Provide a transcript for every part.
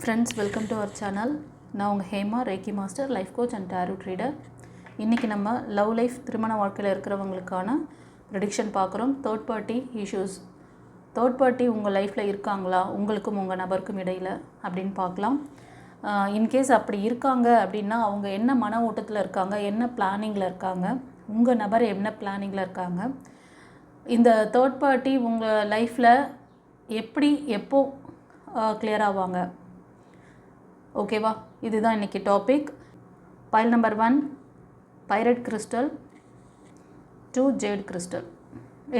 Friends welcome to our channel நான் உங்கள் Hema reiki master life coach and tarot reader இன்றைக்கி நம்ம love life திருமண வாழ்க்கையில் இருக்கிறவங்களுக்கான ப்ரெடிக்ஷன் பார்க்குறோம். Third party issues third party உங்கள் லைஃப்பில் இருக்காங்களா? உங்களுக்கும் உங்கள் நபருக்கும் இடையில் அப்படின்னு பார்க்கலாம். இன்கேஸ் அப்படி இருக்காங்க அப்படின்னா அவங்க என்ன மன ஓட்டத்தில் இருக்காங்க? என்ன பிளானிங்கில் இருக்காங்க? உங்கள் நபர் என்ன பிளானிங்கில் இருக்காங்க? இந்த தேர்ட் பார்ட்டி உங்கள் லைஃப்பில் எப்படி எப்போ கிளியர் ஆவாங்க? ஓகேவா? இதுதான் இன்றைக்கி topic file number one pyrite crystal two jade crystal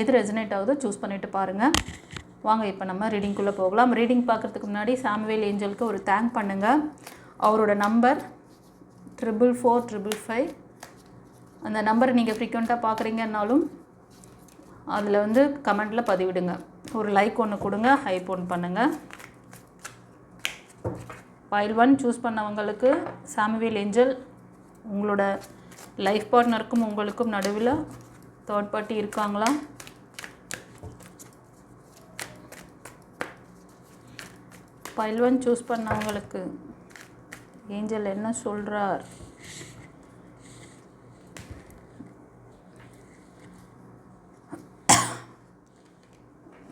எது ரெசனேட் ஆகுதோ சூஸ் பண்ணிவிட்டு பாருங்கள் வாங்க இப்போ நம்ம ரீடிங்குள்ளே போகலாம். ரீடிங் பார்க்குறதுக்கு முன்னாடி சாமுவேல் ஏஞ்சலுக்கு ஒரு தேங்க் பண்ணுங்கள் அவரோட number triple four triple five அந்த நம்பரை நீங்கள் ஃப்ரீக்வெண்ட்டாக பார்க்குறீங்கன்னாலும் அதில் வந்து கமெண்ட்டில் பதிவிடுங்க. ஒரு லைக் ஒன்று கொடுங்க ஹைப் ஒன்று பண்ணுங்கள் ஃபைல் ஒன் சூஸ் பண்ணவங்களுக்கு சாமுவேல் ஏஞ்சல் உங்களோட லைஃப் பார்ட்னருக்கும் உங்களுக்கும் நடுவில் தேர்ட் பார்ட்டி இருக்காங்களா? பயில் ஒன் சூஸ் பண்ணவங்களுக்கு ஏஞ்சல் என்ன சொல்கிறார்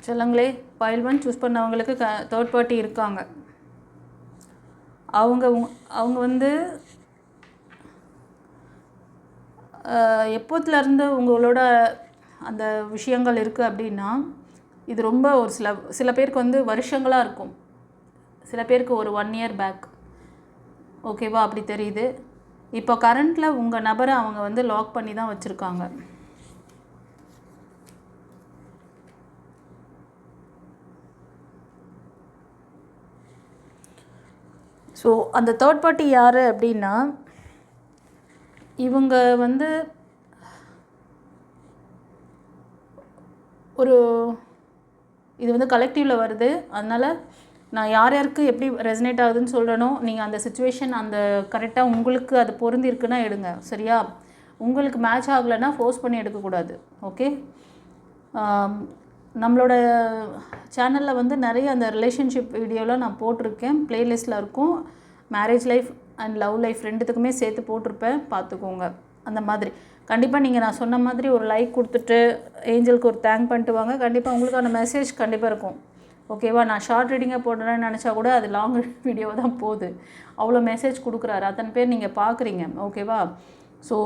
சொல்லுங்களே ஃபைல் ஒன் சூஸ் பண்ணவங்களுக்கு க தேர்ட் பார்ட்டி இருக்காங்க. அவங்க அவங்க வந்து எப்போத்துலேருந்து உங்களோட அந்த விஷயங்கள் இருக்குது அப்படின்னா இது ரொம்ப ஒரு சில சில பேருக்கு வந்து வருஷங்களாக இருக்கும். சில பேருக்கு ஒரு ஒன் இயர் பேக் ஓகேவா அப்படி தெரியுது. இப்போ கரண்ட்டில் உங்கள் நபரை அவங்க வந்து லாக் பண்ணி தான் வச்சுருக்காங்க. ஸோ அந்த தேர்ட் பார்ட்டி யார் அப்படின்னா இவங்க வந்து ஒரு இது வந்து கலெக்டிவில் வருது. அதனால் நான் யார் யாருக்கு எப்படி ரெசனேட் ஆகுதுன்னு சொல்கிறனோ நீங்கள் அந்த சுச்சுவேஷன் அந்த கரெக்டாக உங்களுக்கு அது பொருந்திருக்குன்னா எடுங்க. சரியா? உங்களுக்கு மேட்ச் ஆகலைன்னா ஃபோர்ஸ் பண்ணி எடுக்கக்கூடாது. ஓகே நம்மளோட சேனலில் வந்து நிறைய அந்த ரிலேஷன்ஷிப் வீடியோலாம் நான் போட்டிருக்கேன். ப்ளேலிஸ்ட்டில் இருக்கும். Marriage life and love life ரெண்டுத்துக்குமே சேர்த்து போட்டிருப்பேன். பார்த்துக்கோங்க. அந்த மாதிரி. கண்டிப்பாக நீங்கள் நான் சொன்ன மாதிரி ஒரு லைக் கொடுத்துட்டு ஏஞ்சலுக்கு ஒரு தேங்க் பண்ணிட்டு வாங்க. கண்டிப்பாக உங்களுக்கான மெசேஜ் கண்டிப்பாக இருக்கும். ஓகேவா நான் ஷார்ட் ரீடிங்காக போடுறேன்னு நினச்சா கூட அது லாங் வீடியோ தான் போகுது. அவ்வளோ மெசேஜ் கொடுக்குறாரு. அத்தனை பேர் நீங்கள் பார்க்குறீங்க. ஓகேவா ஸோ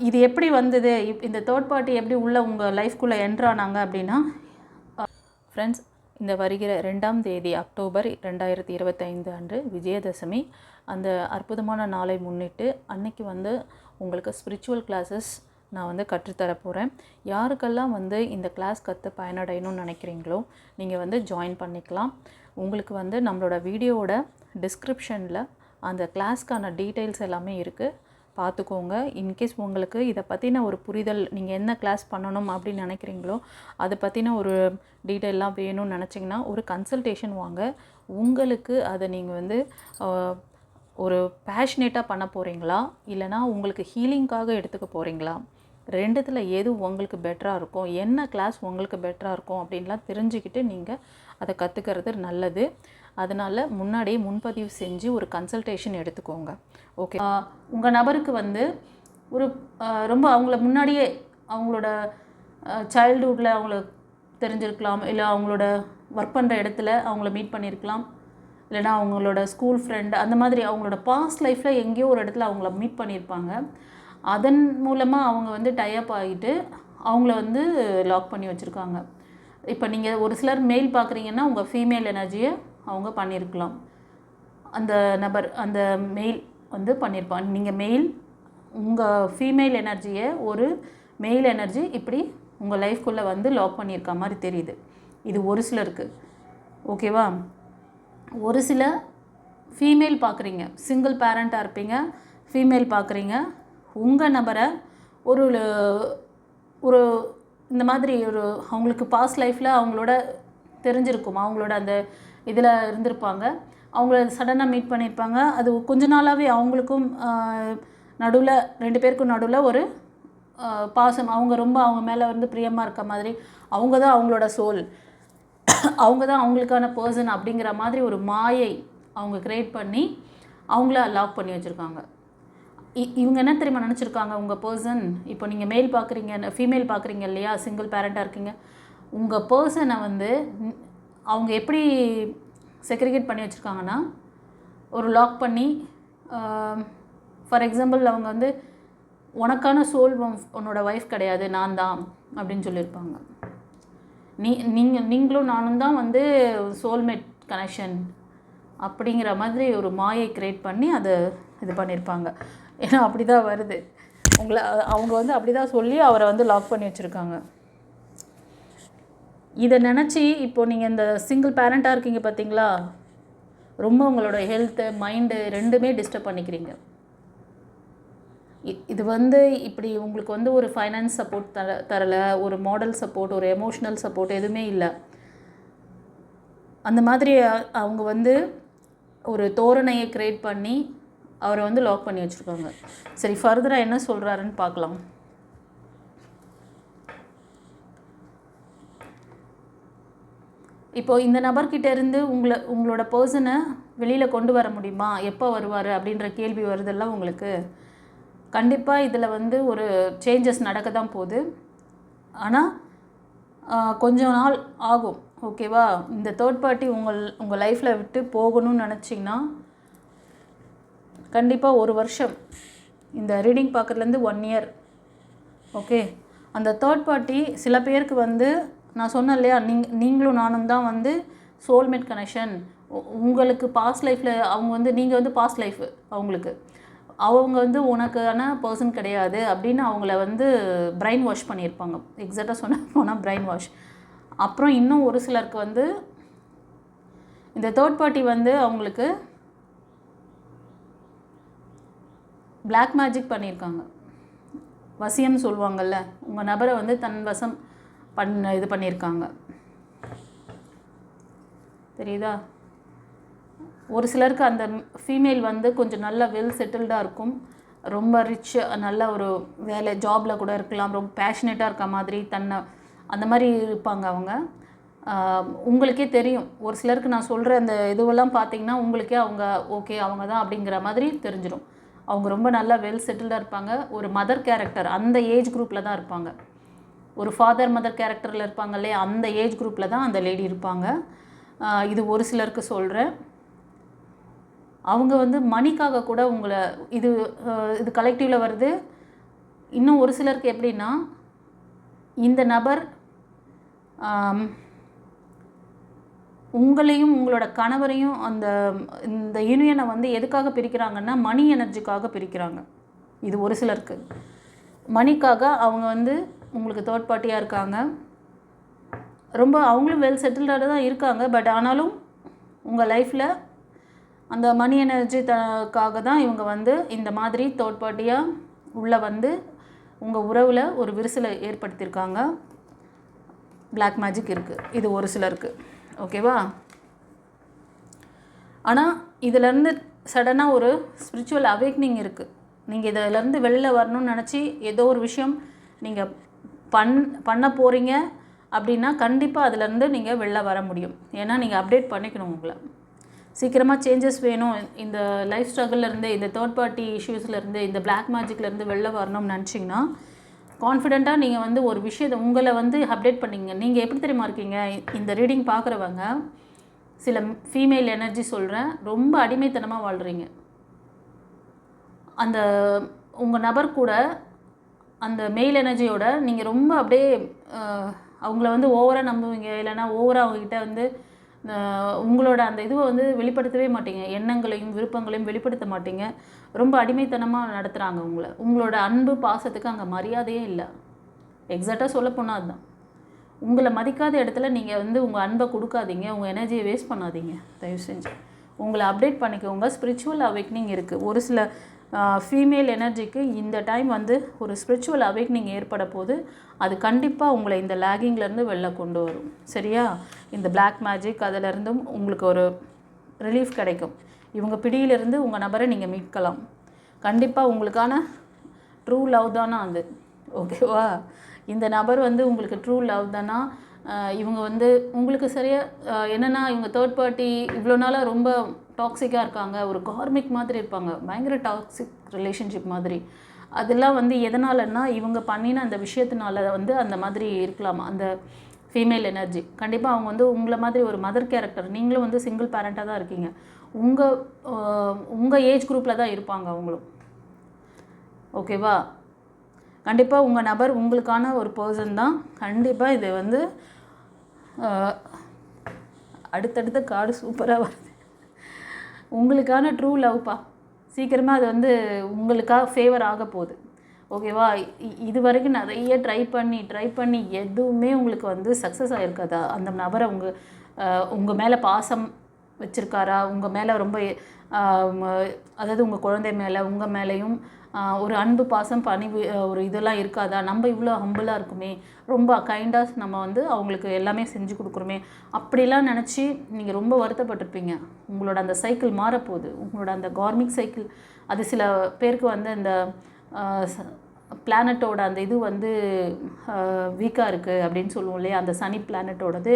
இது எப்படி வந்தது? இப்- இந்த தேர்ட் பார்ட்டி எப்படி உள்ள உங்கள் லைஃப்குள்ளே என்ட்ரானாங்க அப்படின்னா ஃப்ரெண்ட்ஸ் இந்த வருகிற ரெண்டாம் தேதி அக்டோபர் ரெண்டாயிரத்தி இருபத்தைந்து அன்று விஜயதசமி அந்த அற்புதமான நாளை முன்னிட்டு அன்னைக்கு வந்து உங்களுக்கு ஸ்பிரிச்சுவல் கிளாஸஸ் நான் வந்து கற்றுத்தர போகிறேன் யாருக்கெல்லாம் வந்து இந்த கிளாஸ் கற்று பயனடையணும்னு நினைக்கிறீங்களோ நீங்கள் வந்து ஜாயின் பண்ணிக்கலாம். உங்களுக்கு வந்து நம்மளோட வீடியோவோட டிஸ்கிரிப்ஷனில் அந்த கிளாஸ்க்கான டீட்டெயில்ஸ் எல்லாமே இருக்குது பார்த்துக்கோங்க. இன்கேஸ் உங்களுக்கு இதை பற்றின ஒரு புரிதல் நீங்கள் என்ன கிளாஸ் பண்ணணும் அப்படின்னு நினைக்கிறீங்களோ அதை பற்றின ஒரு டீட்டெயிலாம் வேணும்னு நினச்சிங்கன்னா ஒரு கன்சல்டேஷன் வாங்க. உங்களுக்கு அதை நீங்கள் வந்து ஒரு பேஷனேட்டாக பண்ண போகிறீங்களா இல்லைனா உங்களுக்கு ஹீலிங்காக எடுத்துக்க போகிறீங்களா ரெண்டுத்தில் எது உங்களுக்கு பெட்டராக இருக்கும்? என்ன கிளாஸ் உங்களுக்கு பெட்டராக இருக்கும்? அப்படின்லாம் தெரிஞ்சுக்கிட்டு நீங்கள் அதை கற்றுக்கிறது நல்லது. அதனால் முன்னாடியே முன்பதிவு செஞ்சு ஒரு கன்சல்டேஷன் எடுத்துக்கோங்க. ஓகே உங்கள் நபருக்கு வந்து ஒரு ரொம்ப அவங்கள முன்னாடியே அவங்களோட சைல்டுஹுட்டில் அவங்கள தெரிஞ்சிருக்கலாம் இல்லை அவங்களோட ஒர்க் பண்ணுற இடத்துல அவங்கள மீட் பண்ணியிருக்கலாம் இல்லைன்னா அவங்களோட ஸ்கூல் ஃப்ரெண்டு அந்த மாதிரி அவங்களோட பாஸ்ட் லைஃப்பில் எங்கேயோ ஒரு இடத்துல அவங்கள மீட் பண்ணியிருப்பாங்க அதன் மூலமாக அவங்க வந்து டைப் ஆகிட்டு அவங்கள வந்து லாக் பண்ணி வச்சுருக்காங்க. இப்போ நீங்கள் ஒரு சிலர் மெயில் பார்க்குறீங்கன்னா உங்கள் ஃபீமேல் எனர்ஜியை அவங்க பண்ணியிருக்கலாம். அந்த நபர் அந்த மெயில் வந்து பண்ணியிருப்பாங்க. நீங்கள் மெயில் உங்கள் ஃபீமேல் எனர்ஜியை ஒரு மெயில் எனர்ஜி இப்படி உங்கள் லைஃப்குள்ளே வந்து லாக் பண்ணியிருக்க மாதிரி தெரியுது. இது ஒரு சிலருக்கு. ஓகேவா ஒரு சில ஃபீமேல் பார்க்குறீங்க சிங்கிள் பேரண்ட்டாக இருப்பீங்க. ஃபீமேல் பார்க்குறீங்க உங்கள் நபரை ஒரு ஒரு இந்த மாதிரி ஒரு அவங்களுக்கு பாஸ்ட் லைஃப்பில் அவங்களோட தெரிஞ்சிருக்கும்? அவங்களோட அந்த இதில் இருந்திருப்பாங்க. அவங்கள சடனாக மீட் பண்ணியிருப்பாங்க. அது கொஞ்ச நாளாகவே அவங்களுக்கும் நடுவில் ரெண்டு பேருக்கும் நடுவில் ஒரு பாசம். அவங்க ரொம்ப அவங்க மேலே வந்து பிரியமாக இருக்க மாதிரி. அவங்க தான் அவங்களோட சோல் அவங்க தான் அவங்களுக்கான பர்சன் அப்படிங்கிற மாதிரி ஒரு மாயை அவங்க க்ரியேட் பண்ணி அவங்கள லாக் பண்ணி வச்சுருக்காங்க. இ- இவங்க என்ன தெரியுமா நினச்சிருக்காங்க? உங்கள் பர்சன் இப்போ நீங்கள் மேல் பார்க்குறீங்க ஃபீமேல் பார்க்குறீங்க இல்லையா? சிங்கிள் பேரண்ட்டாக இருக்கீங்க. உங்கள் பர்சனை வந்து அவங்க எப்படி செக்ரிகேட் பண்ணி வச்சுருக்காங்கன்னா ஒரு லாக் பண்ணி ஃபார் எக்ஸாம்பிள் அவங்க வந்து உனக்கான சோல் உன்னோட ஒய்ஃப் கிடையாது நான் தான் அப்படின்னு சொல்லியிருப்பாங்க. நீ நீங்கள் நீங்களும் நானும் தான் வந்து சோல்மேட் கனெக்ஷன் அப்படிங்கிற மாதிரி ஒரு மாயை க்ரியேட் பண்ணி அதை இது பண்ணியிருப்பாங்க. ஏன்னா அப்படி தான் வருது. உங்களை அவங்க வந்து அப்படி தான் சொல்லி அவரை வந்து லாக் பண்ணி வச்சுருக்காங்க. இதை நினச்சி இப்போ நீங்கள் இந்த சிங்கிள் பேரண்ட்டாக இருக்கீங்க பார்த்தீங்களா ரொம்ப உங்களோட ஹெல்த்து மைண்டு ரெண்டுமே டிஸ்டர்ப் பண்ணிக்கிறீங்க. இது வந்து இப்படி உங்களுக்கு வந்து ஒரு ஃபைனான்ஸ் சப்போர்ட் தர தரல ஒரு மாடல் சப்போர்ட் ஒரு எமோஷ்னல் சப்போர்ட் எதுவுமே இல்லை. அந்த மாதிரி அவங்க வந்து ஒரு தோரணையை க்ரியேட் பண்ணி அவரை வந்து லாக் பண்ணி வச்சுருக்காங்க. சரி ஃபர்தராக என்ன சொல்கிறாருன்னு பார்க்கலாம். இப்போது இந்த நபர்கிட்ட இருந்து உங்களை உங்களோட பர்சனை வெளியில் கொண்டு வர முடியுமா? எப்போ வருவார்? அப்படின்ற கேள்வி வருதெல்லாம் உங்களுக்கு கண்டிப்பாக இதில் வந்து ஒரு சேஞ்சஸ் நடக்க தான் போகுது ஆனால் கொஞ்ச நாள் ஆகும் ஓகேவா இந்த தேர்ட் பார்ட்டி உங்கள் உங்கள் லைஃப்பில் விட்டு போகணும்னு நினச்சிங்கன்னா கண்டிப்பாக ஒரு வருஷம் இந்த ரீடிங் பார்க்குறதுலேருந்து ஒன் இயர் ஓகே அந்த தேர்ட் பார்ட்டி சில பேருக்கு வந்து நான் சொன்னேன் இல்லையா நீங் நீங்களும் நானும் தான் வந்து சோல்மேட் கனெக்ஷன் உங்களுக்கு பாஸ்ட் லைஃப்பில் அவங்க வந்து நீங்கள் வந்து பாஸ்ட் லைஃப் அவங்களுக்கு. அவங்க வந்து உனக்கான பர்சன் கிடையாது அப்படின்னு அவங்கள வந்து பிரெயின் வாஷ் பண்ணியிருப்பாங்க. எக்ஸாக்டாக சொன்ன போனால் பிரெயின் வாஷ் அப்புறம் இன்னும் ஒரு சிலருக்கு வந்து இந்த தேர்ட் பார்ட்டி வந்து அவங்களுக்கு பிளாக் மேஜிக் பண்ணியிருக்காங்க. வசியம் சொல்லுவாங்கல்ல உங்கள் நபரை வந்து தன் வசம் பண்ண இது பண்ணியிருக்காங்க. தெரியுதா? ஒரு சிலருக்கு அந்த ஃபீமேல் வந்து கொஞ்சம் நல்ல வெல் செட்டில்டாக இருக்கும். ரொம்ப ரிச் நல்ல ஒரு வேலை ஜாபில் கூட இருக்கலாம். ரொம்ப பேஷனேட்டாக இருக்க மாதிரி தன்னை அந்த மாதிரி இருப்பாங்க அவங்க. உங்களுக்கே தெரியும். ஒரு சிலருக்கு நான் சொல்கிற அந்த இதுவெல்லாம் பார்த்தீங்கன்னா உங்களுக்கே அவங்க ஓகே அவங்க தான் அப்படிங்கிற மாதிரி தெரிஞ்சிடும் அவங்க ரொம்ப நல்லா வெல் செட்டில்டாக இருப்பாங்க. ஒரு மதர் கேரக்டர் அந்த ஏஜ் குரூப்பில் தான் இருப்பாங்க. ஒரு ஃபாதர் மதர் கேரக்டரில் இருப்பாங்க இல்லையா? அந்த ஏஜ் குரூப்பில் தான் அந்த லேடி இருப்பாங்க. இது ஒரு சிலருக்கு சொல்கிறேன் அவங்க வந்து மணிக்காக கூட உங்களை இது இது கலெக்டிவில் வருது. இன்னும் ஒரு சிலருக்கு எப்படின்னா இந்த நபர் உங்களையும் உங்களோட கணவரையும் அந்த இந்த யூனியனை வந்து எதுக்காக பிரிக்கிறாங்கன்னா மணி எனர்ஜிக்காக பிரிக்கிறாங்க. இது ஒரு சிலருக்கு. மணிக்காக அவங்க வந்து உங்களுக்கு தேர்ட் பார்ட்டியாக இருக்காங்க. ரொம்ப அவங்களும் வெல் செட்டில்டாக தான் இருக்காங்க. பட் ஆனாலும் உங்கள் லைஃப்பில் அந்த மணி எனர்ஜி தக்காக தான் இவங்க வந்து இந்த மாதிரி தேர்ட் பார்ட்டியாக உள்ளே வந்து உங்கள் உறவில் ஒரு விரிசலை ஏற்படுத்தியிருக்காங்க. பிளாக் மேஜிக் இருக்குது இது ஒரு சிலருக்கு. ஓகேவா ஆனால் இதிலேருந்து சடனாக ஒரு ஸ்பிரிச்சுவல் அவேக்னிங் இருக்குது நீங்கள் இதிலேருந்து வெளில வரணும்னு நினச்சி ஏதோ ஒரு விஷயம் நீங்கள் பண் பண்ண போகிறீங்க அப்படின்னா கண்டிப்பாக அதுலேருந்து நீங்கள் வெளில வர முடியும். ஏன்னா நீங்கள் அப்டேட் பண்ணிக்கணும் உங்களை. சீக்கிரமாக சேஞ்சஸ் வேணும். இந்த லைஃப் இருந்து இந்த தேர்ட் பார்ட்டி இஷ்யூஸ்லேருந்து இந்த பிளாக் மேஜிக்லேருந்து இருந்து வெளில வரணும்னு நினச்சிங்கன்னா கான்ஃபிடெண்ட்டாக நீங்கள் வந்து ஒரு விஷயத்தை உங்களை வந்து அப்டேட் பண்ணீங்க. நீங்கள் எப்படி தெரியுமா இருக்கீங்க? இந்த ரீடிங் பார்க்குறவங்க சில ஃபீமேல் எனர்ஜி சொல்கிறேன் ரொம்ப அடிமைத்தனமாக வாழ்கிறீங்க அந்த உங்கள் நபர் கூட அந்த மெயில் எனர்ஜியோட நீங்கள் ரொம்ப அப்படியே அவங்கள வந்து ஓவராக நம்புவீங்க. இல்லைன்னா ஓவராக அவங்கக்கிட்ட வந்து உங்களோட அந்த இதுவை வந்து வெளிப்படுத்தவே மாட்டீங்க. எண்ணங்களையும் விருப்பங்களையும் வெளிப்படுத்த மாட்டீங்க. ரொம்ப அடிமைத்தனமாக நடத்துகிறாங்க உங்களை. உங்களோட அன்பு பாசத்துக்கு அங்கே மரியாதையே இல்லை. எக்ஸாக்டாக சொல்லப்போனால் அதுதான் உங்களை மதிக்காத இடத்துல நீங்கள் வந்து உங்கள் அன்பை கொடுக்காதீங்க. உங்கள் எனர்ஜியை வேஸ்ட் பண்ணாதீங்க. தயவு செஞ்சு. உங்களை அப்டேட் பண்ணிக்கோங்க. ஸ்பிரிச்சுவல் அவேக்னிங் இருக்குது ஒரு சில ஃபீமேல் எனர்ஜிக்கு இந்த டைம் வந்து ஒரு ஸ்பிரிச்சுவல் அவேக்னிங் ஏற்பட போது அது கண்டிப்பாக உங்களை இந்த லேகிங்லேருந்து வெளில கொண்டு வரும். சரியா? இந்த பிளாக் மேஜிக் அதிலிருந்தும் உங்களுக்கு ஒரு ரிலீஃப் கிடைக்கும். இவங்க பிடியிலிருந்து உங்கள் நபரை நீங்கள் மீட்கலாம். கண்டிப்பாக உங்களுக்கான ட்ரூ லவ் தானா அது? ஓகேவா இந்த நபர் வந்து உங்களுக்கு ட்ரூ லவ் தானா? இவங்க வந்து உங்களுக்கு சரியாக என்னென்னா இவங்க தேர்ட் பார்ட்டி இவ்வளோ நாளாக ரொம்ப டாக்ஸிக்காக இருக்காங்க ஒரு கார்மிக் மாதிரி இருப்பாங்க பயங்கர டாக்ஸிக் ரிலேஷன்ஷிப் மாதிரி. அதெல்லாம் வந்து எதனாலன்னா இவங்க பண்ணின அந்த விஷயத்தினால வந்து அந்த மாதிரி இருக்கலாமா அந்த ஃபீமேல் எனர்ஜி கண்டிப்பாக அவங்க வந்து உங்களை மாதிரி ஒரு மதர் கேரக்டர் நீங்களும் வந்து சிங்கிள் பேரண்ட்டாக தான் இருக்கீங்க. உங்கள் உங்கள் ஏஜ் குரூப்பில் தான் இருப்பாங்க அவங்களும். ஓகேவா கண்டிப்பாக உங்கள் நபர் உங்களுக்கான ஒரு பர்சன் தான். கண்டிப்பாக இது வந்து அடுத்தடுத்த கார்டு சூப்பராக வருது. உங்களுக்கான ட்ரூ லவ்ப்பா சீக்கிரமாக அது வந்து உங்களுக்காக ஃபேவர் ஆக போகுது. ஓகேவா இது வரைக்கும் நிறைய ட்ரை பண்ணி ட்ரை பண்ணி எதுவுமே உங்களுக்கு வந்து சக்ஸஸ் ஆகிருக்காதா அந்த நபரை உங்கள் உங்கள் மேலே பாசம் வச்சுருக்காரா? உங்கள் மேலே ரொம்ப அதாவது உங்கள் குழந்தை மேலே உங்கள் மேலேயும் ஒரு அன்பு பாசம் பணிவு ஒரு இதெல்லாம் இருக்காதா? நம்ம இவ்வளோ ஹம்பிளாக இருக்குமே. ரொம்ப கைண்டாக நம்ம வந்து அவங்களுக்கு எல்லாமே செஞ்சு கொடுக்குறோமே. அப்படிலாம் நினச்சி நீங்கள் ரொம்ப வருத்தப்பட்டிருப்பீங்க. உங்களோட அந்த சைக்கிள் மாறப்போகுது. உங்களோட அந்த கார்மிக் சைக்கிள் அது சில பேருக்கு வந்து அந்த பிளானட்டோட அந்த இது வந்து வீக்காக இருக்குது அப்படின்னு சொல்லுவோம் இல்லையா? அந்த சனி பிளானட்டோடது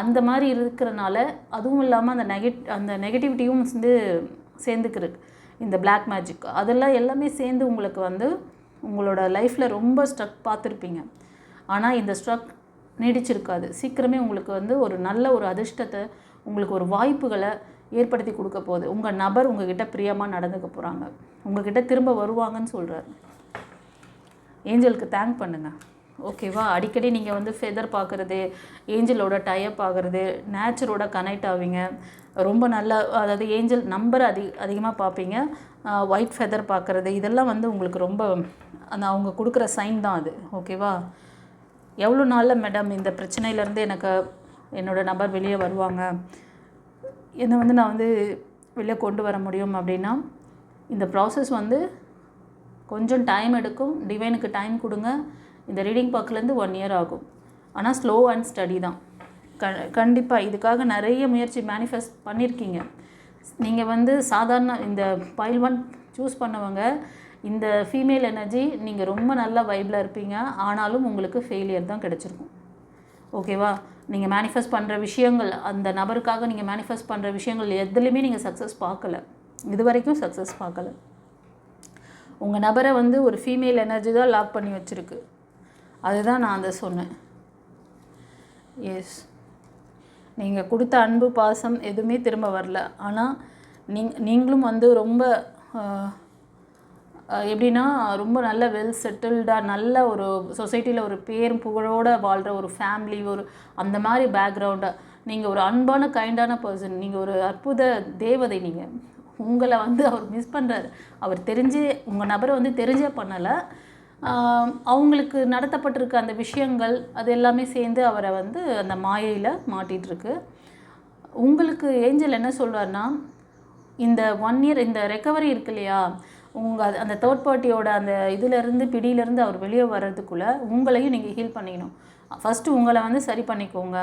அந்த மாதிரி இருக்கிறனால அதுவும் இல்லாமல் அந்த நெகட் அந்த நெகட்டிவிட்டியும் வந்து சேர்ந்துக்கிருக்கு. இந்த பிளாக் மேஜிக் அதெல்லாம் எல்லாமே சேர்ந்து உங்களுக்கு வந்து உங்களோட லைஃப்பில் ரொம்ப ஸ்ட்ரக் பார்த்துருப்பீங்க. ஆனால் இந்த ஸ்ட்ரக் நீடிச்சிருக்காது. சீக்கிரமே உங்களுக்கு வந்து ஒரு நல்ல ஒரு அதிர்ஷ்டத்தை உங்களுக்கு ஒரு வாய்ப்புகளை ஏற்படுத்தி கொடுக்க போகுது. உங்கள் நபர் உங்ககிட்ட பிரியமாக நடந்துக்க போகிறாங்க உங்ககிட்ட திரும்ப வருவாங்கன்னு சொல்கிறாரு ஏஞ்சலுக்கு தேங்க் பண்ணுங்கள் ஓகேவா அடிக்கடி நீங்கள் வந்து ஃபெதர் பார்க்குறது ஏஞ்சலோட டைப் ஆகிறது நேச்சரோட கனெக்ட் ஆவீங்க. ரொம்ப நல்ல அதாவது ஏஞ்சல் நம்பர் அதி அதிகமாக பார்ப்பீங்க ஒயிட் ஃபெதர் பார்க்குறது இதெல்லாம் வந்து உங்களுக்கு ரொம்ப அந்த அவங்க கொடுக்குற சைன் தான் அது. ஓகேவா எவ்வளோ நாளில் மேடம் இந்த பிரச்சனையிலேருந்து எனக்கு என்னோட நபர் வெளியே வருவாங்க? என்னை வந்து நான் வந்து வெளியே கொண்டு வர முடியும் அப்படின்னா இந்த ப்ராசஸ் வந்து கொஞ்சம் டைம் எடுக்கும். டிவைனுக்கு டைம் கொடுங்க. இந்த ரீடிங் பார்க்கலேருந்து ஒன் இயர் ஆகும். ஆனால் ஸ்லோ அண்ட் ஸ்டடி தான். க கண்டிப்பாக இதுக்காக நிறைய முயற்சி மேனிஃபெஸ்ட் பண்ணியிருக்கீங்க நீங்கள் வந்து சாதாரண இந்த பைல் ஒன் சூஸ் பண்ணவங்க இந்த ஃபீமேல் எனர்ஜி நீங்கள் ரொம்ப நல்ல வைப்பில் இருப்பீங்க. ஆனாலும் உங்களுக்கு ஃபெயிலியர் தான் கிடச்சிருக்கும். ஓகேவா நீங்கள் மேனிஃபெஸ்ட் பண்ணுற விஷயங்கள் அந்த நபருக்காக நீங்கள் மேனிஃபெஸ்ட் பண்ணுற விஷயங்கள் எதுலேயுமே நீங்கள் சக்ஸஸ் பார்க்கல. இது வரைக்கும் சக்ஸஸ் பார்க்கல. உங்கள் நபரை வந்து ஒரு ஃபீமேல் எனர்ஜி தான் லாக் பண்ணி வச்சுருக்கு. அதுதான் நான் அதை சொன்னேன். எஸ் நீங்கள் கொடுத்த அன்பு பாசம் எதுவுமே திரும்ப வரல. ஆனால் நீங் நீங்களும் வந்து ரொம்ப எப்படின்னா ரொம்ப நல்ல வெல் செட்டில்டாக நல்ல ஒரு சொசைட்டியில் ஒரு பேர் புகழோட வாழ்கிற ஒரு ஃபேமிலி ஒரு அந்த மாதிரி பேக்ரவுண்டாக நீங்கள் ஒரு அன்பான கைண்டான பர்சன் நீங்கள் ஒரு அற்புத தேவதை நீங்கள் உங்களை வந்து அவர் மிஸ் பண்ணுறாரு அவர் தெரிஞ்சு உங்கள் நபரை வந்து தெரிஞ்சே பண்ணலை. அவங்களுக்கு நடத்தப்பட்டிருக்க அந்த விஷயங்கள் அது எல்லாமே சேர்ந்து அவரை வந்து அந்த மாயையில் மாட்டிகிட்ருக்கு உங்களுக்கு ஏஞ்சல் என்ன சொல்றாருன்னா இந்த ஒன் இயர் இந்த ரெக்கவரி இருக்கு இல்லையா உங்கள் அந்த தேர்ட் பார்ட்டியோட அந்த இதிலேருந்து பிடியிலேருந்து அவர் வெளியே வர்றதுக்குள்ளே உங்களையும் நீங்கள் ஹீல் பண்ணிக்கணும். ஃபஸ்ட்டு உங்களை வந்து சரி பண்ணிக்கோங்க.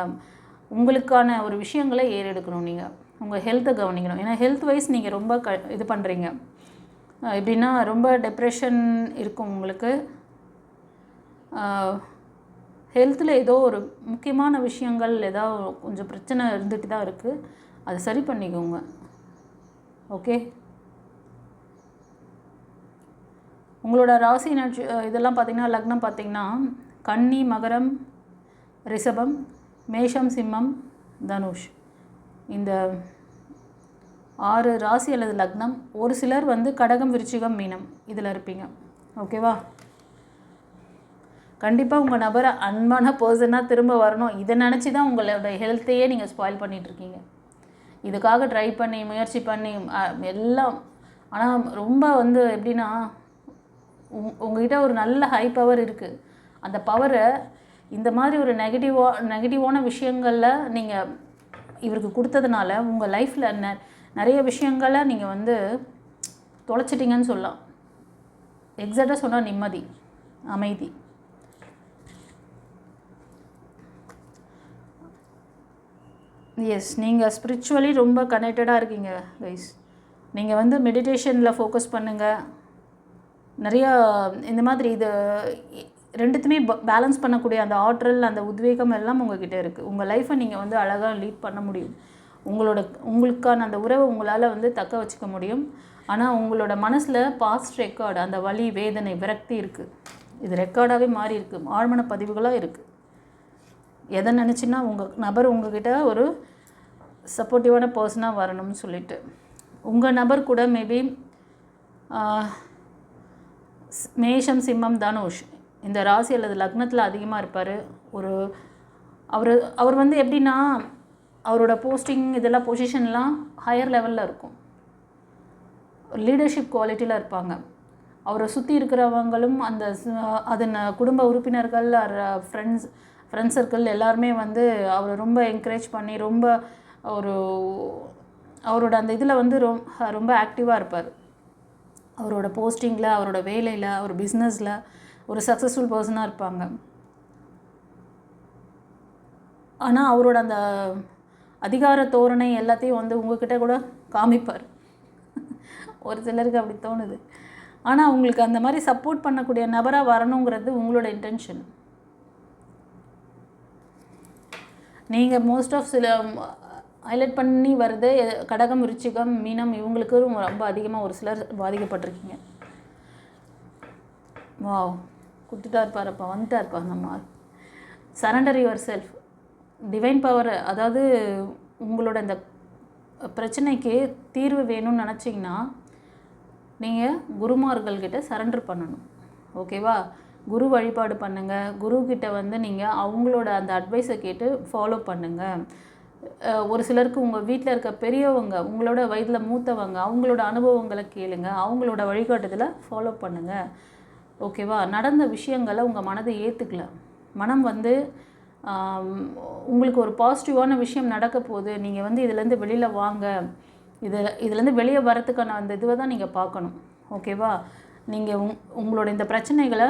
உங்களுக்கான ஒரு விஷயங்களை ஏறெடுக்கணும் நீங்கள் உங்கள் ஹெல்த்தை கவனிக்கணும். ஏன்னா ஹெல்த் வைஸ் நீங்கள் ரொம்ப க இது பண்ணுறீங்க எப்படின்னா ரொம்ப டெப்ரெஷன் இருக்கும் உங்களுக்கு. ஹெல்த்தில் ஏதோ ஒரு முக்கியமான விஷயங்கள் ஏதோ கொஞ்சம் பிரச்சனை இருந்துட்டு தான் இருக்குது அதை சரி பண்ணிக்கோங்க. ஓகே? உங்களோட ராசி நட்ச இதெல்லாம் பார்த்தீங்கன்னா லக்னம் பார்த்திங்கன்னா கன்னி மகரம் ரிஷபம் மேஷம் சிம்மம் தனுஷ். இந்த ஆறு ராசி அல்லது லக்னம் ஒரு சிலர் வந்து கடகம் விருச்சிகம் மீனம் இதில் இருப்பீங்க. ஓகேவா கண்டிப்பாக உங்கள் நபரை அன்பான பர்சனாக திரும்ப வரணும். இதை நினச்சி தான் உங்களோட ஹெல்த்தையே நீங்கள் ஸ்பாயில் பண்ணிகிட்ருக்கீங்க இதுக்காக ட்ரை பண்ணி முயற்சி பண்ணி எல்லாம். ஆனால் ரொம்ப வந்து எப்படின்னா உங் உங்ககிட்ட ஒரு நல்ல ஹை பவர் இருக்குது அந்த பவரை இந்த மாதிரி ஒரு நெகட்டிவாக நெகட்டிவான விஷயங்களில் நீங்கள் இவருக்கு கொடுத்ததுனால உங்கள் லைஃப்பில் ந நிறைய விஷயங்களை நீங்கள் வந்து தொலைச்சிட்டிங்கன்னு சொல்லலாம். எக்ஸாக்டாக சொன்னால் நிம்மதி அமைதி. எஸ் நீங்கள் ஸ்பிரிச்சுவலி ரொம்ப கனெக்டடாக இருக்கீங்க கைஸ் நீங்கள் வந்து மெடிடேஷனில் ஃபோக்கஸ் பண்ணுங்கள் நிறையா இந்த மாதிரி இது ரெண்டுத்துமே பேலன்ஸ் பண்ணக்கூடிய அந்த ஆற்றல் அந்த உத்வேகம் எல்லாம் உங்ககிட்ட இருக்குது உங்கள் லைஃப்பை நீங்கள் வந்து அழகாக லீட் பண்ண முடியும். உங்களோட உங்களுக்கான அந்த உறவை உங்களால் வந்து தக்க வச்சுக்க முடியும். ஆனால் உங்களோட மனசில் பாஸ்ட் ரெக்கார்டு அந்த வலி வேதனை விரக்தி இருக்குது இது ரெக்கார்டாகவே மாறி இருக்குது ஆழ்மன பதிவுகளாக இருக்குது எதை நினச்சின்னா உங்கள் நபர் உங்ககிட்ட ஒரு சப்போர்ட்டிவான பர்சனாக வரணும்னு சொல்லிட்டு. உங்கள் நபர் கூட மேபி மேஷம் சிம்மம் தனுஷ் இந்த ராசி அல்லது லக்னத்தில் அதிகமாக இருப்பார். ஒரு அவர் அவர் வந்து எப்படின்னா அவரோட போஸ்டிங் இதெல்லாம் பொசிஷன்லாம் ஹையர் லெவலில் இருக்கும். லீடர்ஷிப் குவாலிட்டியில் இருப்பாங்க. அவரை சுற்றி இருக்கிறவங்களும் அந்த அதன் குடும்ப உறுப்பினர்கள் ஃப்ரெண்ட்ஸ் ஃப்ரெண்ட்ஸ் சர்க்கிள் எல்லாருமே வந்து அவரை ரொம்ப என்கரேஜ் பண்ணி ரொம்ப ஒரு அவரோட அந்த இதில் வந்து ரொம்ப ரொம்ப ஆக்டிவாக இருப்பார். அவரோட போஸ்டிங்கில் அவரோட வேலையில் அவர் பிஸ்னஸில் ஒரு சக்ஸஸ்ஃபுல் பர்சனாக இருப்பாங்க. ஆனால் அவரோட அந்த அதிகார தோரணை எல்லாத்தையும் வந்து உங்ககிட்ட கூட காமிப்பார். ஒரு சிலருக்கு அப்படி தோணுது. ஆனால் உங்களுக்கு அந்த மாதிரி சப்போர்ட் பண்ணக்கூடிய நபராக வரணுங்கிறது உங்களோட இன்டென்ஷன் நீங்கள் மோஸ்ட் ஆஃப் சில ஹைலைட் பண்ணி வருது கடகம் ருச்சிகம் மீனம் இவங்களுக்கும் ரொம்ப அதிகமாக ஒரு சிலர் பாதிக்கப்பட்டிருக்கீங்க. வாவ் கொடுத்துட்டா இருப்பாருப்பா வந்துட்டா இருப்பா நம்ம surrender yourself divine power அதாவது உங்களோட இந்த பிரச்சனைக்கு தீர்வு வேணும்னு நினச்சிங்கன்னா நீங்கள் குருமார்கள்கிட்ட சரண்டர் பண்ணணும். ஓகேவா குரு வழிபாடு பண்ணுங்கள் குருக்கிட்ட வந்து நீங்கள் அவங்களோட அந்த அட்வைஸை கேட்டு ஃபாலோ பண்ணுங்கள் ஒரு சிலருக்கு உங்கள் வீட்டில் இருக்க பெரியவங்க உங்களோட வயதில் மூத்தவங்க அவங்களோட அனுபவங்களை கேளுங்க. அவங்களோட வழிகாட்டுதலை ஃபாலோ பண்ணுங்கள் ஓகேவா நடந்த விஷயங்களை உங்கள் மனதை ஏற்றுக்கல மனம் வந்து உங்களுக்கு ஒரு பாசிட்டிவான விஷயம் நடக்க போகுது. நீங்கள் வந்து இதுலேருந்து வெளியில் வாங்க. இதில் இதுலேருந்து வெளியே வரத்துக்கான அந்த இதுவை தான் நீங்கள் பார்க்கணும். ஓகேவா நீங்கள் உங் உங்களோட இந்த பிரச்சனைகளை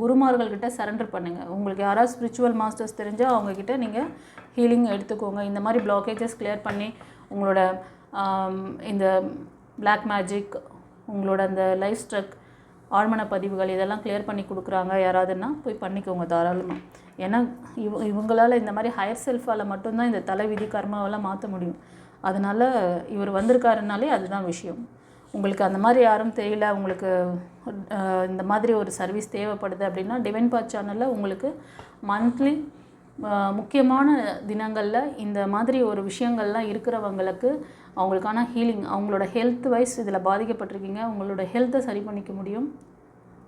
குருமார்கள்கிட்ட சரண்டர் பண்ணுங்கள் உங்களுக்கு யாராவது ஸ்பிரிச்சுவல் மாஸ்டர்ஸ் தெரிஞ்சால் அவங்கக்கிட்ட நீங்கள் ஹீலிங் எடுத்துக்கோங்க. இந்த மாதிரி பிளாக்கேஜஸ் கிளியர் பண்ணி உங்களோட இந்த பிளாக் மேஜிக் உங்களோட அந்த லைஃப் ஸ்ட்ரக் ஆழ்மன பதிவுகள் இதெல்லாம் கிளியர் பண்ணி கொடுக்குறாங்க. யாராவதுன்னா போய் பண்ணிக்கோங்க தாராளமாக ஏன்னா இவ இவங்களால் இந்த மாதிரி ஹையர் செல்ஃபால் மட்டும்தான் இந்த தலைவிதி கர்மாவெல்லாம் மாற்ற முடியும். அதனால் இவர் வந்திருக்காருனாலே அதுதான் விஷயம். உங்களுக்கு அந்த மாதிரி யாரும் தெரியல உங்களுக்கு இந்த மாதிரி ஒரு சர்வீஸ் தேவைப்படுது அப்படின்னா டிவைன் பாத் சேனலில் உங்களுக்கு மந்த்லி முக்கியமான தினங்களில் இந்த மாதிரி ஒரு விஷயங்கள்லாம் இருக்கிறவங்களுக்கு அவங்களுக்கான ஹீலிங் அவங்களோட ஹெல்த் வைஸ் இதில் பாதிக்கப்பட்டிருக்கீங்க. உங்களோட ஹெல்த்தை சரி பண்ணிக்க முடியும்.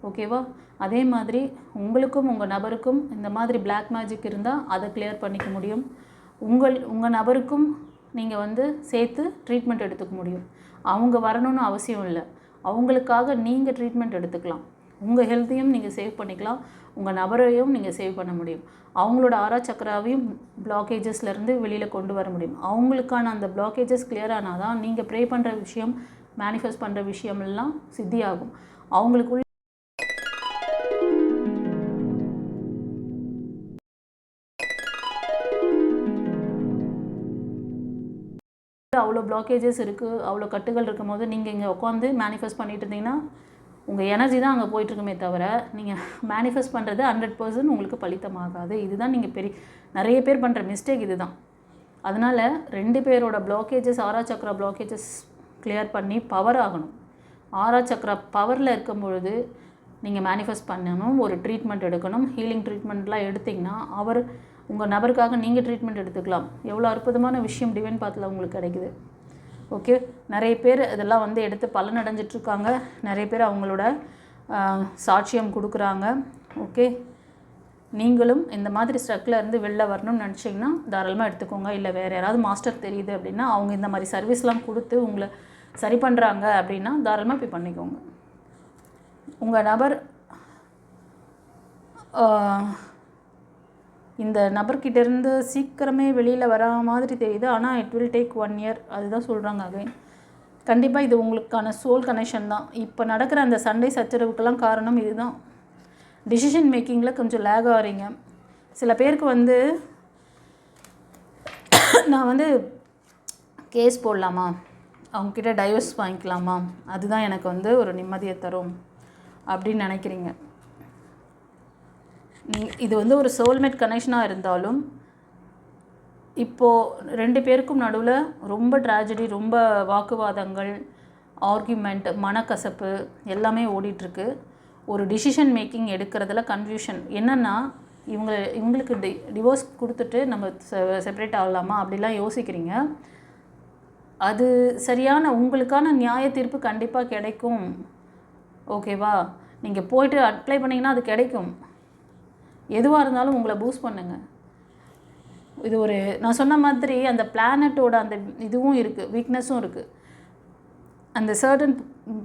ஓகேவா அதே மாதிரி உங்களுக்கும் உங்கள் நபருக்கும் இந்த மாதிரி பிளாக் மேஜிக் இருந்தால் அதை கிளியர் பண்ணிக்க முடியும். உங்கள் உங்கள் நபருக்கும் நீங்கள் வந்து சேர்த்து ட்ரீட்மெண்ட் எடுத்துக்க முடியும். அவங்க வரணும்னு அவசியம் இல்லை. அவங்களுக்காக நீங்கள் ட்ரீட்மெண்ட் எடுத்துக்கலாம். உங்கள் ஹெல்த்தையும் நீங்கள் சேவ் பண்ணிக்கலாம். உங்கள் நபரையும் நீங்கள் சேவ் பண்ண முடியும். அவங்களோட ஆரா சக்கராவையும் பிளாக்கேஜஸ்லேருந்து வெளியில் கொண்டு வர முடியும். அவங்களுக்கான அந்த பிளாக்கேஜஸ் கிளியர் ஆனால் தான் நீங்கள் ப்ரே பண்ணுற விஷயம் மேனிஃபெஸ்ட் பண்ணுற விஷயம்லாம் சித்தியாகும். அவங்களுக்குள்ள அவ்வளோ பிளாக்கேஜஸ் இருக்குது அவ்வளோ கட்டுகள் இருக்கும் போது நீங்கள் இங்கே உட்காந்து மேனிஃபெஸ்ட் பண்ணிட்டு இருந்தீங்கன்னா உங்கள் எனர்ஜி தான் அங்கே போயிட்டுருக்குமே தவிர நீங்கள் மேனிஃபெஸ்ட் பண்ணுறது ஹண்ட்ரட் பர்சன்ட் உங்களுக்கு பலித்தமாகாது. இதுதான் நீங்கள் பெரிய நிறைய பேர் பண்ணுற மிஸ்டேக் இதுதான். அதனால் ரெண்டு பேரோட blockages aura chakra blockages clear பண்ணி பவர் ஆகணும். ஆரா சக்ரா பவரில் இருக்கும் பொழுது நீங்கள் மேனிஃபெஸ்ட் பண்ணணும் ஒரு ட்ரீட்மெண்ட் எடுக்கணும். ஹீலிங் ட்ரீட்மெண்ட்லாம் எடுத்திங்கன்னா அவர் உங்கள் நபருக்காக நீங்கள் ட்ரீட்மெண்ட் எடுத்துக்கலாம். எவ்வளோ அற்புதமான விஷயம் டிவைன் பாத்தில் உங்களுக்கு கிடைக்குது. ஓகே நிறைய பேர் இதெல்லாம் வந்து எடுத்து பலனடைஞ்சிட்ருக்காங்க. நிறைய பேர் அவங்களோட சாட்சியம் கொடுக்குறாங்க. ஓகே நீங்களும் இந்த மாதிரி ஸ்ட்ரக்கில் இருந்து வெளில வரணும்னு நினச்சிங்கன்னா தாராளமாக எடுத்துக்கோங்க. இல்லை வேறு யாராவது மாஸ்டர் தெரியுது அப்படின்னா அவங்க இந்த மாதிரி சர்வீஸ்லாம் கொடுத்து உங்களை சரி பண்ணுறாங்க அப்படின்னா தாராளமாக போய் பண்ணிக்கோங்க. உங்கள் நபர் இந்த நபர்கிட்டேருந்து சீக்கிரமே வெளியில் வர மாதிரி தெரியுது. ஆனால் it will take one year அதுதான் சொல்கிறாங்க அகைன் கண்டிப்பாக இது உங்களுக்கான சோல் கனெக்ஷன் தான். இப்போ நடக்கிற அந்த சண்டை சச்சரவுக்கெல்லாம் காரணம் இதுதான். டிசிஷன் மேக்கிங்கில் கொஞ்சம் லேக் ஆகிறீங்க சில பேருக்கு வந்து நான் வந்து கேஸ் போடலாமா? அவங்கக்கிட்ட டைவர்ஸ் வாங்கிக்கலாமா? அதுதான் எனக்கு வந்து ஒரு நிம்மதியை தரும் அப்படின்னு நினைக்கிறீங்க. இது வந்து ஒரு சோல்மேட் கனெக்ஷனாக இருந்தாலும் இப்போது ரெண்டு பேருக்கும் நடுவில் ரொம்ப ட்ராஜடி ரொம்ப வாக்குவாதங்கள் ஆர்கியூமெண்ட் மனக்கசப்பு எல்லாமே ஓடிட்டுருக்கு. ஒரு டிசிஷன் மேக்கிங் எடுக்கிறதுல கன்ஃபியூஷன் என்னென்னா இவங்க இவங்களுக்கு டி டிவோர்ஸ் கொடுத்துட்டு நம்ம செப்பரேட் ஆகலாமா? அப்படிலாம் யோசிக்கிறீங்க. அது சரியான உங்களுக்கான நியாய தீர்ப்பு கண்டிப்பாக கிடைக்கும். ஓகேவா நீங்கள் போயிட்டு அப்ளை பண்ணிங்கன்னா அது கிடைக்கும். எதுவாக இருந்தாலும் உங்களை பூஸ்ட் பண்ணுங்கள் இது ஒரு நான் சொன்ன மாதிரி அந்த பிளானட்டோட அந்த இதுவும் இருக்குது வீக்னஸும் இருக்குது அந்த சர்டன்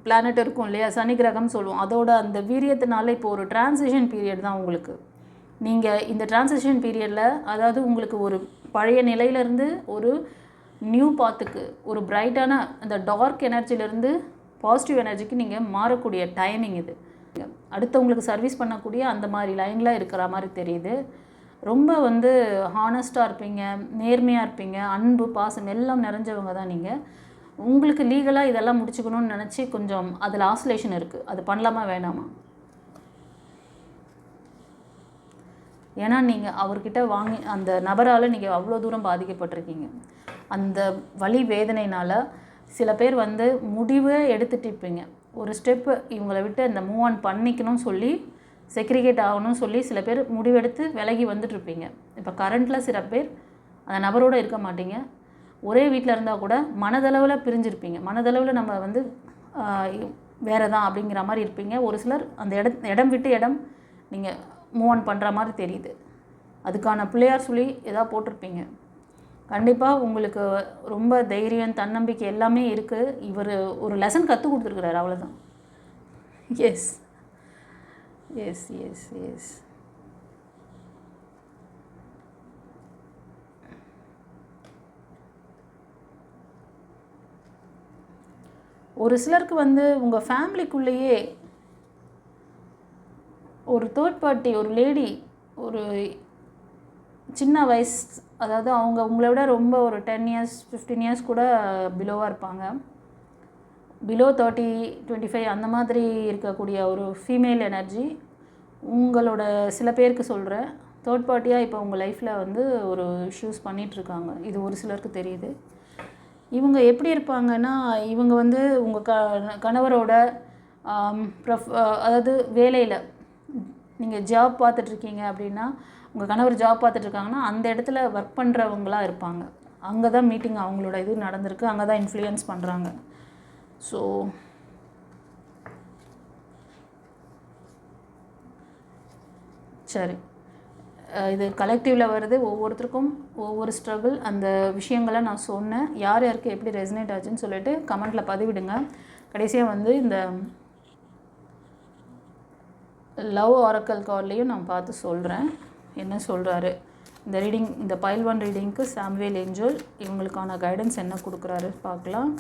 பிளானட் இருக்கும் இல்லையா? சனி கிரகம் சொல்லுவோம். அதோட அந்த வீரியத்தினால இப்போ ஒரு டிரான்சிஷன் பீரியட் தான் உங்களுக்கு. நீங்கள் இந்த டிரான்சிஷன் பீரியடில் அதாவது உங்களுக்கு ஒரு பழைய நிலையிலேருந்து ஒரு நியூ பாத்துக்கு ஒரு பிரைட்டான அந்த டார்க் எனர்ஜிலேருந்து பாசிட்டிவ் எனர்ஜிக்கு நீங்கள் மாறக்கூடிய டைமிங் இது. அடுத்தவங்களுக்கு சர்வீஸ் பண்ணக்கூடிய அந்த மாதிரி லைனில் இருக்கிற மாதிரி தெரியுது. ரொம்ப வந்து ஹானஸ்ட்டாக இருப்பீங்க நேர்மையாக இருப்பீங்க அன்பு பாசம் எல்லாம் நிறைஞ்சவங்க தான் நீங்கள் உங்களுக்கு லீகலாக இதெல்லாம் முடிச்சுக்கணும்னு நினச்சி கொஞ்சம் அதில் ஆசோலேஷன் இருக்குது அது பண்ணலாமா வேணாமா? ஏன்னா நீங்கள் அவர்கிட்ட வாங்கி அந்த நபரால் நீங்கள் அவ்வளோ தூரம் பாதிக்கப்பட்டிருக்கீங்க. அந்த வலி வேதனைனால் சில பேர் வந்து முடிவே எடுத்துட்டு இருப்பீங்க ஒரு ஸ்டெப்பு இவங்களை விட்டு அந்த மூவ் ஆன் பண்ணிக்கணும்னு சொல்லி செக்ரிகேட் ஆகணும்னு சொல்லி சில பேர் முடிவெடுத்து விலகி வந்துட்டுருப்பீங்க. இப்போ கரண்ட்டில் சில பேர் அந்த நபரோடு இருக்க மாட்டீங்க. ஒரே வீட்டில் இருந்தால் கூட மனதளவில் பிரிஞ்சிருப்பீங்க. மனதளவில் நம்ம வந்து வேறு தான் அப்படிங்கிற மாதிரி இருப்பீங்க. ஒரு சிலர் அந்த இடம் இடம் விட்டு இடம் நீங்கள் மூவ் ஆன் பண்ணுற மாதிரி தெரியுது. அதுக்கான பிள்ளையார் சொல்லி எதாவது போட்டிருப்பீங்க. கண்டிப்பாக உங்களுக்கு ரொம்ப தைரியம் தன்னம்பிக்கை எல்லாமே இருக்குது இவர் ஒரு லெசன் கற்றுக் கொடுத்துருக்குறாரு அவ்வளோதான் எஸ் எஸ் எஸ் எஸ் ஒரு சிலருக்கு வந்து உங்கள் ஃபேமிலிக்குள்ளேயே ஒரு தேர்ட் பார்ட்டி ஒரு லேடி ஒரு சின்ன வயசு அதாவது அவங்க உங்களை விட ரொம்ப ஒரு டென் இயர்ஸ் ஃபிஃப்டீன் இயர்ஸ் கூட பிலோவாக இருப்பாங்க. பிலோ தேர்ட்டி டுவெண்ட்டி ஃபைவ் அந்த மாதிரி இருக்கக்கூடிய ஒரு ஃபீமேல் எனர்ஜி உங்களோட சில பேருக்கு சொல்கிறேன் தேர்ட் பார்ட்டியாக இப்போ உங்கள் லைஃப்பில் வந்து ஒரு இஷ்யூஸ் பண்ணிகிட்ருக்காங்க இது ஒரு சிலருக்கு தெரியுது. இவங்க எப்படி இருப்பாங்கன்னா இவங்க வந்து உங்கள் க கணவரோட ப்ரஃப் அதாவது வேலையில் நீங்கள் ஜாப் பார்த்துட்ருக்கீங்க அப்படின்னா உங்கள் கணவர் ஜாப் பார்த்துட்ருக்காங்கன்னா அந்த இடத்துல ஒர்க் பண்ணுறவங்களா இருப்பாங்க. அங்கே தான் மீட்டிங் அவங்களோட இது நடந்திருக்கு. அங்கே தான் இன்ஃப்ளூயன்ஸ் பண்ணுறாங்க ஸோ சரி இது கலெக்டிவில் வருது. ஒவ்வொருத்தருக்கும் ஒவ்வொரு ஸ்ட்ரகிள் அந்த விஷயங்களை நான் சொன்னேன். யார் யாருக்கு எப்படி ரெசனேட் ஆச்சுன்னு சொல்லிட்டு கமெண்ட்டில் பதிவிடுங்க. கடைசியாக வந்து இந்த லவ் ஆரக்கல் கார்ட்லேயும் நான் பார்த்து சொல்கிறேன் என்ன சொல்கிறாரு இந்த ரீடிங் இந்த பைல் ஒன் ரீடிங்க்கு சாம்வேல் ஏஞ்சல் இவங்களுக்கான கைடன்ஸ் என்ன கொடுக்குறாரு பார்க்கலாம்.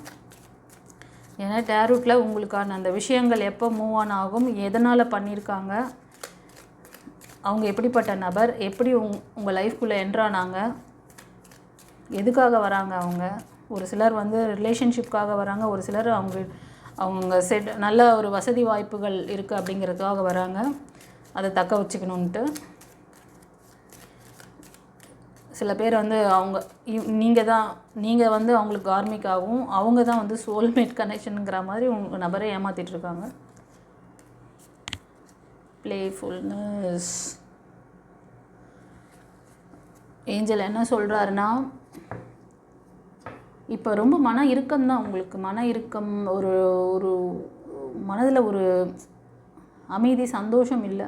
ஏன்னா டேரூட்டில் உங்களுக்கான அந்த விஷயங்கள் எப்போ மூவ் ஆன் ஆகும் எதனால் பண்ணியிருக்காங்க அவங்க எப்படிப்பட்ட நபர் எப்படி உங் உங்கள் லைஃப்குள்ளே என்ட்ரானாங்க எதுக்காக வராங்க அவங்க? ஒரு சிலர் வந்து ரிலேஷன்ஷிப்காக வராங்க ஒரு சிலர் அவங்க அவங்க செட் நல்ல ஒரு வசதி வாய்ப்புகள் இருக்குது அப்படிங்கிறதுக்காக வராங்க. அதை தக்க வச்சுக்கணுன்ட்டு சில பேர் வந்து அவங்க நீங்கள் தான் நீங்கள் வந்து அவங்களுக்கு கார்மிக்காகவும் அவங்க தான் வந்து சோல்மேட் கனெக்ஷனுங்கிற மாதிரி உங்கள் நபரை ஏமாற்றிட்டுருக்காங்க பிளேஃபுல்னஸ் ஏஞ்சல் என்ன சொல்கிறாருன்னா இப்போ ரொம்ப மன இறுக்கம் தான் உங்களுக்கு. மன இறுக்கம் ஒரு ஒரு மனதில் ஒரு அமைதி சந்தோஷம் இல்லை.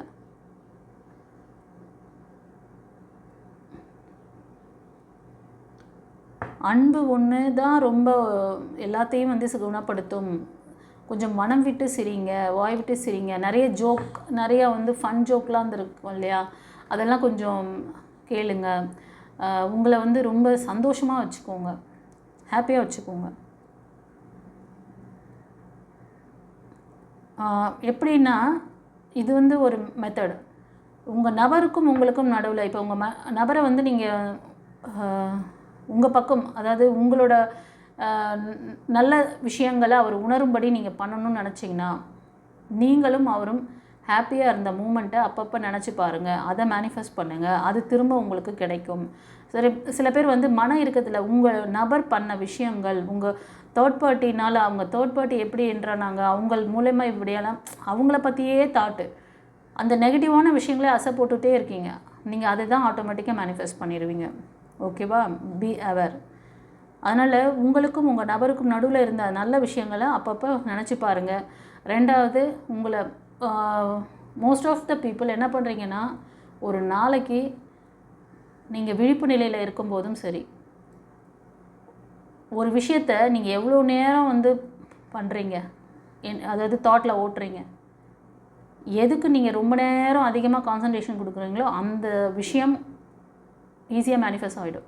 அன்பு ஒன்று தான் ரொம்ப எல்லாத்தையும் வந்து குணப்படுத்தும் கொஞ்சம் மனம் விட்டு சிரிங்க வாய் விட்டு சிரிங்க. நிறைய ஜோக் நிறையா வந்து ஃபன் ஜோக்லாம் வந்துருக்கும் இல்லையா? அதெல்லாம் கொஞ்சம் கேளுங்க. உங்களை வந்து ரொம்ப சந்தோஷமாக வச்சுக்கோங்க. ஹாப்பியாக வச்சுக்கோங்க. எப்படின்னா இது வந்து ஒரு மெத்தட் உங்கள் நபருக்கும் உங்களுக்கும் நடுவில் இப்போ உங்கள் ம நபரை வந்து நீங்கள் உங்கள் பக்கம் அதாவது உங்களோட நல்ல விஷயங்களை அவர் உணரும்படி நீங்கள் பண்ணணும்னு நினச்சிங்கன்னா நீங்களும் அவரும் ஹாப்பியாக இருந்த மூமெண்ட்டை அப்பப்போ நினச்சி பாருங்கள் அதை மேனிஃபெஸ்ட் பண்ணுங்கள் அது திரும்ப உங்களுக்கு கிடைக்கும். சரி சில பேர் வந்து மன இருக்கத்தில் உங்கள் நபர் பண்ண விஷயங்கள் உங்கள் தேர்ட் பார்ட்டினால் அவங்க தேர்ட் பார்ட்டி எப்படி என்றானாங்க அவங்க மூலயமா இப்படியெல்லாம் அவங்கள பற்றியே தாட்டு அந்த நெகட்டிவான விஷயங்களே அசை போட்டுகிட்டே இருக்கீங்க. நீங்கள் அதை தான் ஆட்டோமேட்டிக்காக மேனிஃபெஸ்ட் பண்ணிடுவீங்க ஓகேவா? பி அவர் அதனால் உங்களுக்கும் உங்கள் நபருக்கும் நடுவில் இருந்த நல்ல விஷயங்களை அப்பப்போ நினச்சி பாருங்கள் ரெண்டாவது உங்களை மோஸ்ட் ஆஃப் த பீப்புள் என்ன பண்ணுறீங்கன்னா ஒரு நாளைக்கு நீங்கள் விழிப்பு நிலையில் இருக்கும்போதும் சரி. ஒரு விஷயத்த நீங்கள் எவ்வளோ நேரம் வந்து பண்ணுறீங்க என் அதாவது தாட்டில் ஓட்டுறீங்க? எதுக்கு நீங்கள் ரொம்ப நேரம் அதிகமாக கான்சன்ட்ரேஷன் கொடுக்குறீங்களோ அந்த விஷயம் ஈஸியாக மேனிஃபெஸ்ட் ஆகிடும்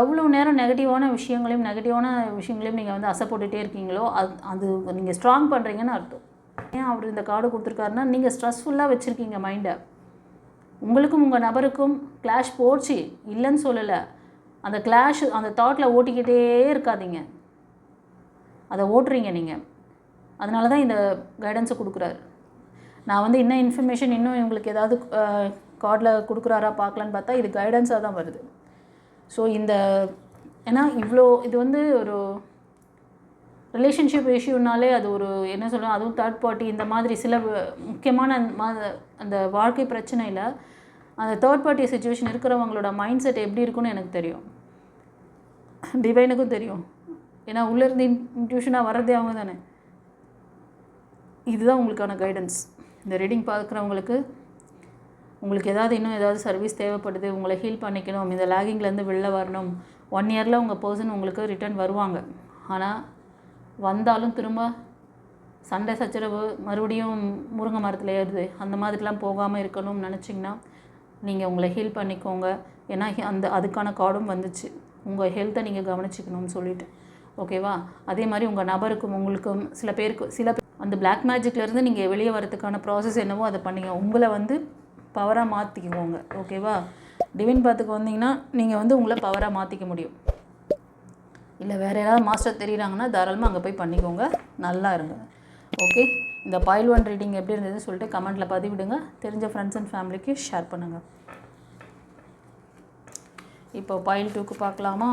எவ்வளோ நேரம் நெகட்டிவான விஷயங்களையும் நெகட்டிவான விஷயங்களையும் நீங்கள் வந்து அசப்போட்டுகிட்டே இருக்கீங்களோ அது அது நீங்கள் ஸ்ட்ராங் பண்ணுறீங்கன்னு அர்த்தம். ஏன் அவர் இந்த கார்டு கொடுத்துருக்காருன்னா நீங்கள் ஸ்ட்ரெஸ்ஃபுல்லாக வச்சுருக்கீங்க மைண்டை உங்களுக்கும் உங்கள் நபருக்கும் கிளாஷ் போச்சு இல்லைன்னு சொல்லலை. அந்த கிளாஷ் அந்த தாட்டில் ஓட்டிக்கிட்டே இருக்காதீங்க. அதை ஓட்டுறீங்க நீங்கள் அதனால தான் இந்த கைடன்ஸை கொடுக்குறாரு. நான் வந்து இன்னும் இன்ஃபர்மேஷன் இன்னும் உங்களுக்கு ஏதாவது கார்டில் கொடுக்குறாரா பார்க்கலான்னு பார்த்தா இது கைடன்ஸாக தான் வருது. ஸோ இந்த ஏன்னா இவ்வளோ இது வந்து ஒரு ரிலேஷன்ஷிப் இஷ்யூனாலே அது ஒரு என்ன சொல்கிறோம் அதுவும் தேர்ட் பார்ட்டி இந்த மாதிரி சில முக்கியமான அந்த வாழ்க்கை பிரச்சனையில் அந்த தேர்ட் பார்ட்டி சுச்சுவேஷன் இருக்கிறவங்களோட மைண்ட் செட் எப்படி இருக்குன்னு எனக்கு தெரியும். டிவைனுக்கும் தெரியும். ஏன்னா உள்ளேருந்து இன்ட்யூஷனாக வர்றதே அவங்க தானே. இதுதான் உங்களுக்கான கைடன்ஸ் இந்த ரீடிங் பார்க்குறவங்களுக்கு உங்களுக்கு ஏதாவது இன்னும் ஏதாவது சர்வீஸ் தேவைப்படுது உங்களை ஹீல் பண்ணிக்கணும் இந்த லேகிங்லேருந்து வெளில வரணும் ஒன் இயரில் உங்கள் பர்சன் உங்களுக்கு ரிட்டர்ன் வருவாங்க. ஆனால் வந்தாலும் திரும்ப சண்டை சச்சரவு மறுபடியும் முருங்கை மரத்தில் ஏறுது. அந்த மாதிரிலாம் போகாமல் இருக்கணும்னு நினச்சிங்கன்னா நீங்கள் உங்களை ஹீல் பண்ணிக்கோங்க. ஏன்னா அந்த அதுக்கான கார்டும் வந்துச்சு. உங்கள் ஹெல்த்தை நீங்கள் கவனிச்சிக்கணும்னு சொல்லிட்டு. ஓகேவா அதே மாதிரி உங்கள் நபருக்கும் உங்களுக்கும் சில பேருக்கு சில அந்த பிளாக் மேஜிக்லேருந்து நீங்கள் வெளியே வரதுக்கான ப்ராசஸ் என்னவோ அதை பண்ணிங்க. உங்களை வந்து பவராக மாற்றிக்குவோங்க ஓகேவா டிவைன் பாத்துக்கு வந்தீங்கன்னா நீங்கள் வந்து உங்களை பவராக மாற்றிக்க முடியும். இல்லை வேறு யாராவது மாஸ்டர் தெரியுறாங்கன்னா தாராளமாக அங்கே போய் பண்ணிக்கோங்க. நல்லா இருங்க. ஓகே இந்த பாயில் ஒன் ரீடிங் எப்படி இருந்ததுன்னு சொல்லிட்டு கமெண்ட்டில் பதிவிடுங்க. தெரிஞ்ச ஃப்ரெண்ட்ஸ் அண்ட் ஃபேமிலிக்கு ஷேர் பண்ணுங்கள் இப்போ பாயில் டூக்கு பார்க்கலாமா?